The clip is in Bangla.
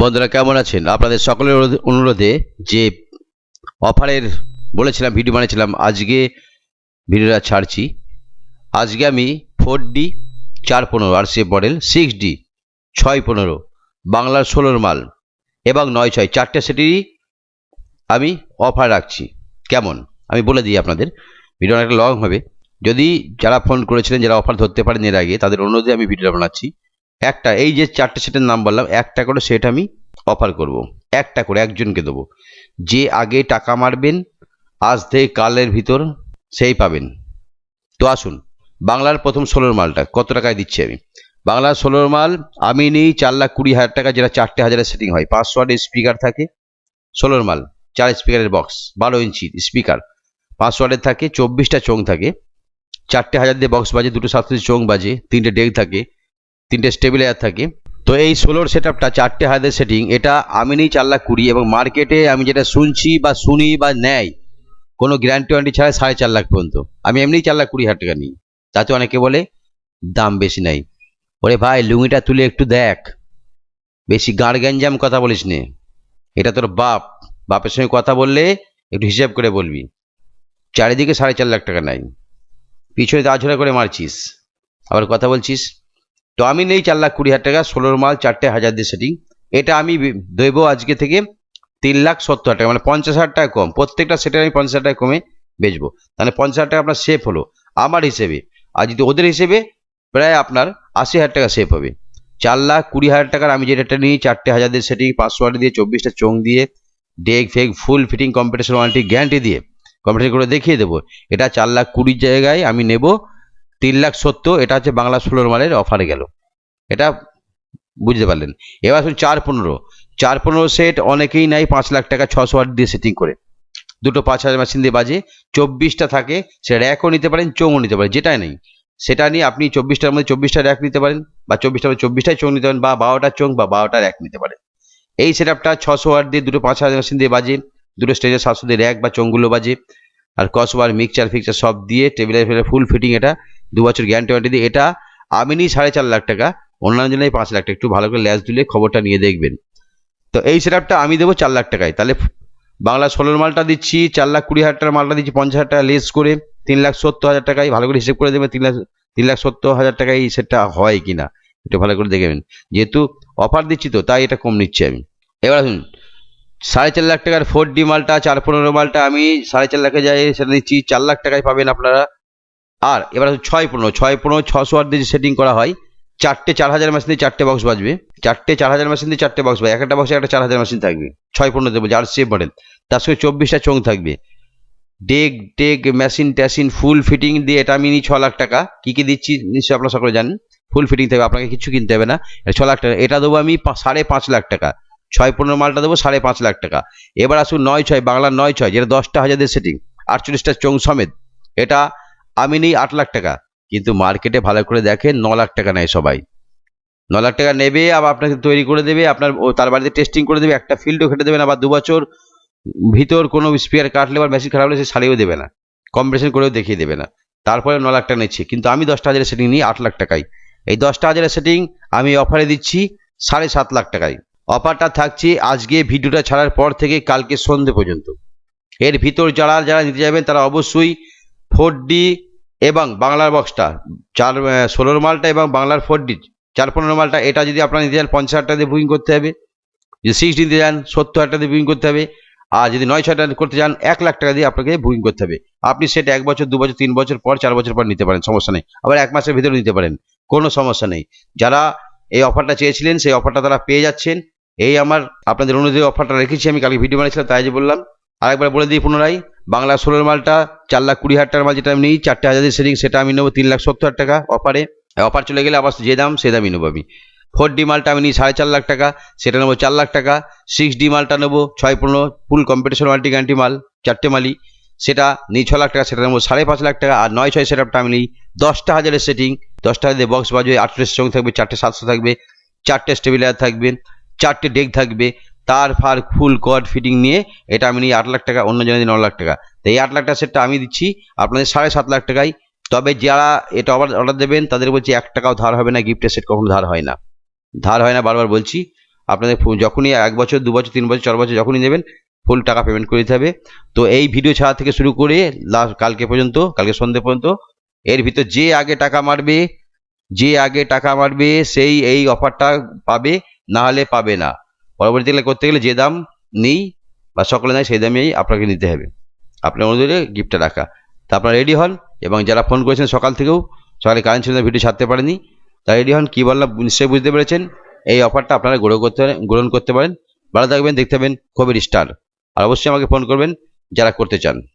বন্ধুরা, কেমন আছেন? আপনাদের সকলের অনুরোধে যে অফারের বলেছিলাম, ভিডিও বানিয়েছিলাম, আজকে ভিডিওটা ছাড়ছি। আজকে আমি ফোর ডি চার পনেরো আর সি মডেল সিক্স ডি ছয় পনেরো, বাংলার ষোলোর মাল এবং নয় ছয়। চারটে সেটেরই আমি অফার রাখছি। কেমন? আমি বলে দিই আপনাদের ভিডিও অনেকটা লং হবে। যদি যারা ফোন করেছিলেন, যারা অফার ধরতে পারেন এর আগে, তাদের অনুরোধে আমি ভিডিওটা বানাচ্ছি। একটা, এই যে চারটে সেটের নাম বললাম, একটা করে সেট আমি অফার করব। একটা করে, একজনকে দেবো। যে আগে টাকা মারবেন, আজ থেকে কালের ভিতর সেই পাবেন। তো আসুন, বাংলার প্রথম ষোলোর মালটা, কত টাকায় দিচ্ছি আমি? বাংলার ষোলোর মাল, আমি নিই চার লাখ কুড়ি হাজার টাকা, যেটা চারটে হাজারের সেটিং হয়। পাঁচশো ওয়াটের স্পিকার থাকে, ষোলোর মাল, চার স্পিকারের বক্স বারো ইঞ্চি স্পিকার পাঁচশো ওয়াটের থাকে, চব্বিশটা চোং থাকে। চারটে হাজার দিয়ে বক্স বাজে, দুটো সাতশো চোং বাজে, তিনটে ডেক থাকে। তিনটে স্টেবিলাইজার থাকে। তো এই ষোলোর সেট আপটা চারটে হাজার সেটিং এটা আমি নিই চার লাখ কুড়ি, এবং মার্কেটে আমি যেটা শুনছি বা শুনি বা নেয়, কোনো গ্যারান্টি ওয়ারেন্টি ছাড়া সাড়ে চার লাখ পর্যন্ত। আমি এমনিই চার লাখ কুড়ি হাজার টাকা নিই। তাতে অনেকে বলে, দাম বেশি নাই। ওরে ভাই লুঙিটা তুলে একটু দেখ। বেশি গাড় গ্যাঞ্জাম কথা বলিস নে। এটা তোর বাপ। বাপের সঙ্গে কথা বললে একটু হিসেব করে বলবি। চারিদিকে সাড়ে চার লাখ টাকা নাই। পিছনে তাছাড়া করে মারছিস। আবার কথা বলছিস তো আমি নেই চার লাখ কুড়ি হাজার টাকা, ষোলোর মাল, চারটে হাজার দিয়ে সেটিং এটা আমি দেবো আজকে থেকে তিন লাখ সত্তর হাজার টাকা মানে পঞ্চাশ হাজার টাকা কম। প্রত্যেকটা সেটে আমি পঞ্চাশ হাজার টাকা কমে বেচবো। তাহলে পঞ্চাশ হাজার টাকা আপনার সেফ হলো, আমার হিসেবে। আর যদি ওদের হিসেবে প্রায় আপনার আশি হাজার টাকা সেফ হবে। চার লাখ কুড়ি হাজার টাকার আমি যে যেটা নিই, চারটে হাজার দিয়ে সেটিং পাঁচশো হাজার দিয়ে, চব্বিশটা চোং দিয়ে deck fake full fitting competition warranty guarantee দিয়ে কম্পিটিশন করে দেখিয়ে দেবো। এটা চার লাখ কুড়ির জায়গায় আমি নেব। তিন লাখ সত্তর, এটা হচ্ছে বাংলা ষোলোর মালের অফারে গেল। এটা বুঝতে পারলেন? এবার আসুন চার পনেরো। চার পনেরো সেট অনেকেই নাই পাঁচ লাখ টাকা ছশো আট দিয়ে সেটিং করে। দুটো পাঁচ হাজার মেশিন দিয়ে বাজে। চব্বিশটা থাকে, সে র্যাকও নিতে পারেন, চোঙও নিতে পারেন, যেটাই নেই। সেটা নিয়ে আপনি চব্বিশটার মধ্যে চব্বিশটা র্যাক নিতে পারেন, বা চব্বিশটার মধ্যে চব্বিশটাই চোখ নিতে পারেন, বা বারোটা চোখ বা বারোটা র্যাক নিতে পারেন। এই সেট আপটা ছশো আট দিয়ে দুটো পাঁচ হাজার মেশিন দিয়ে বাজে। দুটো স্টেজের সাতশো দিয়ে র্যাক বা চোঙগুলো বাজে। আর কসবার মিক্সচার ফিক্সচার সব দিয়ে টেবিলের ফেলে ফুল ফিটিং এটা, দু বছর গ্যারান্টি ওয়ারেন্টি দিয়ে। এটা আমি নিই সাড়ে চার লাখ টাকা, অন্যান্য জন্য পাঁচ লাখ টাকা। একটু ভালো করে ল্যাস দিলে খবরটা নিয়ে দেখবেন। তো এই সেটআপটা আমি দেবো চার লাখ টাকায়। তাহলে বাংলা ষোলোর মালটা দিচ্ছি, চার লাখ কুড়ি হাজার টাকার মালটা দিচ্ছি, পঞ্চাশ হাজার টাকা লেস করে, তিন লাখ সত্তর হাজার টাকায় ভালো করে হিসেব করে দেবেন তিন লাখ তিন লাখ সত্তর হাজার টাকায় এই সেটটা হয় কি না একটু ভালো করে দেখবেন যেহেতু অফার দিচ্ছি তো, তাই এটা কম নিচ্ছি আমি। এবার আসুন সাড়ে চার লাখ টাকার ফোর ডি মালটা, চার পনেরো মালটা আমি সাড়ে চার লাখে যাই, সেটা দিচ্ছি চার লাখ টাকায় পাবেন আপনারা। আর এবার ছয় পনেরো ছয় পনেরো, ছশো আট দিয়ে সেটিং করা হয়, চারটে চার হাজার মেশিন দিয়ে চারটে বক্স বাজবে। চারটে চার হাজার মেশিন দিয়ে চারটে বক্স বাজবে। একটা বক্সে একটা চার হাজার মেশিন থাকবে। ছয় পনেরো দেবো, যার সেভ মডেল তার সঙ্গে চব্বিশটা চোং থাকবে। ডেক ডেক মেশিন ট্যাশিন ফুল ফিটিং দিয়ে এটা আমি নিই ছ লাখ টাকা। কি কি দিচ্ছি নিশ্চয়ই আপনারা সকলে জানেন। ফুল ফিটিং থাকবে, আপনাকে কিছু কিনতে হবে না। ছ লাখ টাকা। এটা দেবো আমি সাড়ে পাঁচ লাখ টাকা। ছয় পনেরো মালটা দেবো, সাড়ে পাঁচ লাখ টাকা। এবার আসুন নয় ছয়, বাংলার নয় ছয়, যেটা দশটা হাজার দিয়ে সেটিং আটচল্লিশটা চোং সমেত। এটা আমি নিই আট লাখ টাকা। কিন্তু মার্কেটে ভালো করে দেখেন, ন লাখ টাকা নেয় সবাই। ন লাখ টাকা নেবে, আবার আপনাকে তৈরি করে দেবে, আপনার তার বাড়িতে টেস্টিং করে দেবে, একটা ফিল্ডও খেটে দেবেন আবার দু বছর ভিতর কোনো স্পেয়ার কাটলে বা মেশিন খারাপ হলে সে সারিয়েও দেবে না। কম্পিটিশন করেও দেখিয়ে দেবে না। তারপরে ন লাখ টাকা নিচ্ছে। কিন্তু আমি দশটা হাজারের সেটিং নিই আট লাখ টাকায়। এই দশটা হাজারের সেটিং আমি অফারে দিচ্ছি সাড়ে সাত লাখ টাকায়। অফারটা থাকছে, আজকে ভিডিওটা ছাড়ার পর থেকে কালকে সন্ধে পর্যন্ত। এর ভিতর যারা যারা নিতে যাবেন, তারা অবশ্যই ফোর ডি এবং বাংলার বক্সটা চার ষোলোর মালটা এবং বাংলার ফোর ডি চার, পনেরো মালটা, এটা যদি আপনারা নিতে চান পঞ্চাশ হাজার টাকা দিয়ে বুকিং করতে হবে। যদি সিক্স নিতে চান সত্তর হাজার টাকা দিয়ে বুকিং করতে হবে। আর যদি নয়, ছয় টাকা করতে চান এক লাখ টাকা দিয়ে আপনাকে বুকিং করতে হবে। আপনি সেটা এক বছর, দু বছর, তিন বছর পর, চার বছর পর নিতে পারেন, সমস্যা নেই। আবার এক মাসের ভিতরে নিতে পারেন, কোনো সমস্যা নেই। যারা এই অফারটা চেয়েছিলেন, সেই অফারটা তারা পেয়ে যাচ্ছেন। এই আমার আপনাদের অনুযায়ী অফারটা রেখেছি, আমি কালকে ভিডিও বানিয়েছিলাম, তাই যে বললাম। আরেকবার বলে দিই পুনরায়, বাংলা ষোলোর মালটা চার লাখ কুড়ি হাজার টাকার মাল যেটা আমি নিই, চারটে হাজার সেটিং, সেটা আমি নেব তিন লাখ সত্তর টাকা অফারে। অফার চলে গেলে আবার যে দাম, সে দামই নেব আমি। ফোর ডি মালটা আমি নিই সাড়ে চার লাখ টাকা, সেটা নেব চার লাখ টাকা। সিক্স ডি মালটা নেব ছয় পনেরো, ফুল কম্পিটিশন ওয়ারেন্টি গ্যারান্টি মাল, চারটে মালই। সেটা নিই ছ লাখ টাকা, সেটা নেব সাড়ে পাঁচ লাখ টাকা। আর নয় ছয় সেটআপটা আমি নিই দশটা হাজারের সেটিং, দশটা হাজার বক্স বাজবে আটত্রিশ সঙ্গে থাকবে, চারটে সাতশো থাকবে, চারটে স্টেবিলাইজার থাকবে। চারটে ডেক থাকবে, তার ফার ফুল কড ফিটিং নিয়ে এটা আমি নিই আট লাখ টাকা, অন্য জনের দিন ন লাখ টাকা। তো এই আট লাখ টাকা সেটটা আমি দিচ্ছি, আপনাদের সাড়ে সাত লাখ টাকায়। তবে যারা এটা অর্ডার দেবেন তাদের বলছি এক টাকাও ধার হবে না গিফটের সেট কখনো ধার হয় না। ধার হয় না বারবার বলছি, আপনাদের যখনই এক বছর, দু বছর, তিন বছর, চার বছর যখনই নেবেন ফুল টাকা পেমেন্ট করে দিতে হবে। তো এই ভিডিও ছাড়া থেকে শুরু করে লাস্ট কালকে পর্যন্ত, কালকে সন্ধ্যে পর্যন্ত, এর ভিতর যে আগে টাকা মারবে, যে আগে টাকা মারবে, সেই, এই অফারটা পাবে না হলে পাবে না। পরবর্তীকালে করতে গেলে যে দাম নেই বা সকলে নেয়, সেই দামেই আপনাকে নিতে হবে। আপনার অনুযায়ী গিফটটা রাখা। তা আপনারা রেডি হন এবং যারা ফোন করেছেন সকাল থেকেও, সকালে কারেন্ট ছিল ভিডিও ছাড়তে পারেনি তা রেডি হন, কী বললাম, নিশ্চয়ই বুঝতে পেরেছেন। এই অফারটা আপনারা গ্রহণ করতে পারেন, গ্রহণ করতে পারেন। ভালো থাকবেন, দেখতে পাবেন খবর স্টার আর অবশ্যই আমাকে ফোন করবেন যারা করতে চান।